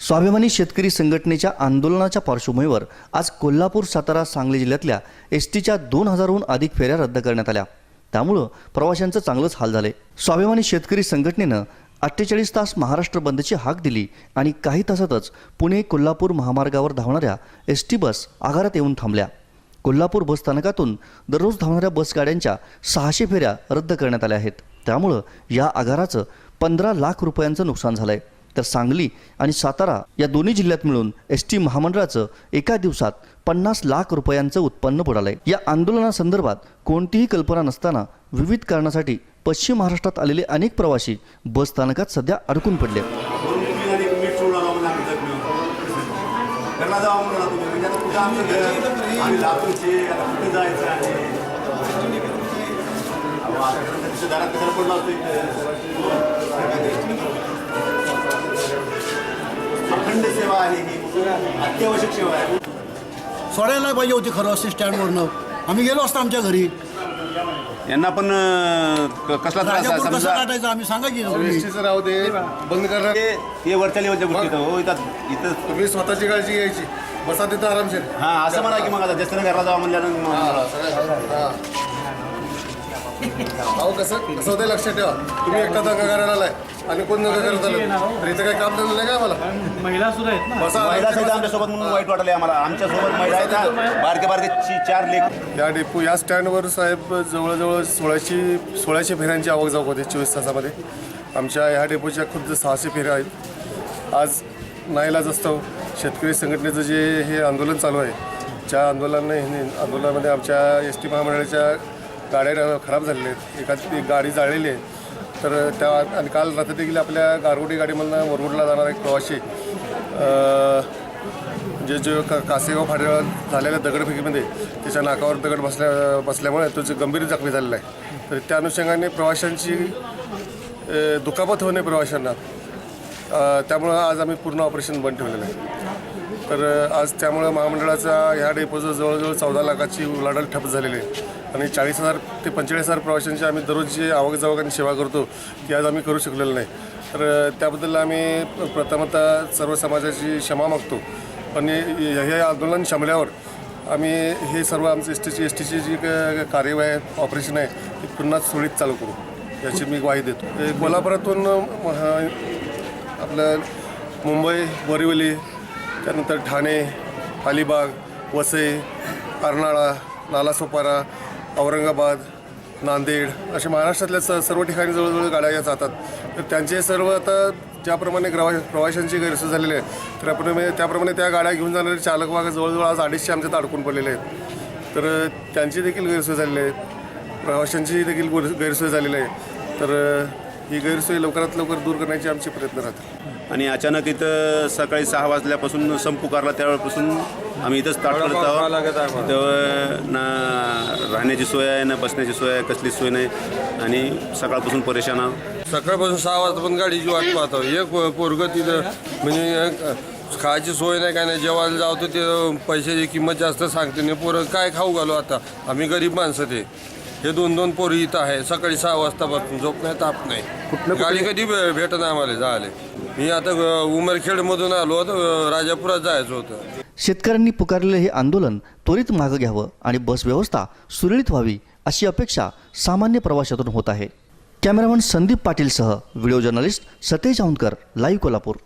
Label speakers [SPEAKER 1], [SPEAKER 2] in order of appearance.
[SPEAKER 1] स्वाभिमानी शेतकरी संघटनेच्या आंदोलनाच्या पार्श्वभूमीवर आज कोल्हापूर सातारा सांगली जिल्ह्यातल्या एस टीच्या दोन हजारहून अधिक फेऱ्या रद्द करण्यात आल्या. त्यामुळं प्रवाशांचं चांगलंच हाल झाले. स्वाभिमानी शेतकरी संघटनेनं अठ्ठेचाळीस तास महाराष्ट्र बंदची हाक दिली आणि काही तासातच पुणे कोल्हापूर महामार्गावर धावणाऱ्या एस टी बस आगारात येऊन थांबल्या. कोल्हापूर बस स्थानकातून दररोज धावणाऱ्या बसगाड्यांच्या सहाशे फेऱ्या रद्द करण्यात आल्या आहेत. त्यामुळं या आगाराचं पंधरा लाख रुपयांचं नुकसान झालं आहे तर सांगली आणि सातारा या दोन्ही जिल्ह्यात मिळून एस टी महामंडळाचं एका दिवसात पन्नास लाख रुपयांचं उत्पन्न बुडालंय. या आंदोलनासंदर्भात कोणतीही कल्पना नसताना विविध कारणासाठी पश्चिम महाराष्ट्रात आलेले अनेक प्रवासी बस स्थानकात सध्या अडकून पडले
[SPEAKER 2] जायचं अखंड सेवा आहे ही अत्यावश्यक सेवा आहे.
[SPEAKER 3] सोडायला नाही पाहिजे होती खरं असते स्टँडवरनं. आम्ही गेलो असतो आमच्या घरी.
[SPEAKER 2] यांना पण अं, क- कसला त्रास आहे?
[SPEAKER 3] राजापूर कसं
[SPEAKER 2] समजा
[SPEAKER 3] आम्ही सांगा की तुम्ही.
[SPEAKER 4] एसटीचं राहू दे. बंद करा.
[SPEAKER 2] ते ते वरच्या लेवलच्या गोष्टी इथं हो इथं इथं
[SPEAKER 4] तुम्ही स्वतःची काळजी घ्यायची. बसा तिथं आरामशीर.
[SPEAKER 2] हां असं म्हणा की मग आता जास्त घरला जावा म्हणल्यानं
[SPEAKER 4] अहो कसं कसं होतं लक्षात ठेवा. तुम्ही एकटा दंगा करायला आलाय. आणि कोण दंगा करत आलं तर इथं काही काम झालं नाही का मला
[SPEAKER 5] महिला सुद्धा आहेत ना.
[SPEAKER 4] बसा.
[SPEAKER 2] महिला
[SPEAKER 4] आरामशीर
[SPEAKER 2] आमच्यासोबत म्हणून वाईट वाटले आम्हाला. आमच्यासोबत महिला आहेत ना, बारके बारके ची- चार लेख
[SPEAKER 4] या डेपो या स्टँडवर साहेब जवळजवळ सोळाशे सोळाशे फेऱ्यांची आवक जावक होते चोवीस तासामध्ये. आमच्या ह्या डेपोच्या खुद्द सहाशे फेऱ्या आहेत. आज नाईलाज असतो. शेतकरी संघटनेचं जे हे आंदोलन चालू आहे ज्या आंदोलनाने आंदोलनामध्ये आमच्या एस टी महामंडळाच्या गाड्या खराब झालेल्या आहेत. एखादी एक गाडी जाळलेली आहे. तर त्या आणि काल रात्री देखील आपल्या गारगोटी गाडीमधनं वरवडला जाणारा एक प्रवासी जे म्हणजे जे का कासेगाव फाट्यावर झालेल्या दगडफेकीमध्ये त्याच्या नाकावर दगड बसल्या बसल्यामुळे तो जे गंभीर जखमी झालेला आहे. तर त्या अनुषंगाने प्रवाशांची दुखापत होणे प्रवाशांना त्यामुळं आज आम्ही पूर्ण ऑपरेशन बंद ठेवलेलं आहे. तर आज त्यामुळं महामंडळाचा ह्या डेपोचं जवळजवळ चौदा लाखाची उलाढाल ठप झालेली आहे. आणि चाळीस हजार ते पंचेचाळीस हजार प्रवाशांची आम्ही दररोज जी आवक जावक आणि सेवा करतो ती आज आम्ही करू शकलेलो नाही. तर त्याबद्दल आम्ही प्रथमतः सर्व समाजाची क्षमा मागतो. पण हे आंदोलन शमल्यावर आम्ही हे सर्व आमचं एस टीची एस टीची जी कार्यवाही आहे ऑपरेशन आहे ती पुन्हा सुरळीत चालू करू. याची मी ग्वाही देतो. कोल्हापुरातून आपलं मुंबई बोरिवली त्यानंतर ठाणे अलिबाग वसई अर्नाळा नालासोपारा औरंगाबाद नांदेड अशा महाराष्ट्रातल्या स सर्व ठिकाणी जवळजवळ गाड्या या जातात. तर त्यांचे सर्व आता ज्याप्रमाणे ग्रवा प्रवाशांची गैरसोय झालेली आहे त्याप्रमाणे त्याप्रमाणे त्या गाड्या घेऊन जाणारे चालक वाघ जवळजवळ आज अडीचशे आमच्यात अडकून पडलेले आहेत. तर त्यांची देखील गैरसोय झालेली आहे. प्रवाशांची देखील गैरसोय झालेली आहे. तर ही गैरसोय लवकरात लवकर दूर करण्याचे आमचे प्रयत्न राहतील
[SPEAKER 2] आणि अचानक इथं सकाळी सहा वाजल्यापासून संप पुकारला त्यावेळेपासून आम्ही इथंच ताट करत आहोत. तेव्हा ना राहण्याची सोय आहे ना बसण्याची सोय आहे कसलीच सोय नाही. आणि सकाळपासून परेशान आहोत.
[SPEAKER 6] सकाळपासून सहा वाजता पण गाडीची वाट पाहतो एक पोरग तिथं म्हणजे खायची सोय नाही काय नाही जेवायला जावतो ते पैशाची किंमत जास्त सांगते. नाही पोरं काय खाऊ घालू आता? आम्ही गरीब माणसं ते. हे दोन दोन पोरं इथं आहे. सकाळी सहा वाजतापासून झोप नाही. ताप नाही गाडी कधी भे- भेटत आम्हाला जायला? मी आता अ, उमरखेडमधून आलो तर राजापुरात जायचं होतं.
[SPEAKER 1] शेतकऱ्यांनी पुकारलेलं हे आंदोलन त्वरित मागं घ्यावं आणि बस व्यवस्था सुरळीत व्हावी अशी अपेक्षा सामान्य प्रवाशातून होत आहे. Cameraman Sandeep पाटीलसह video journalist Satej Aundhkar live Kolhapur.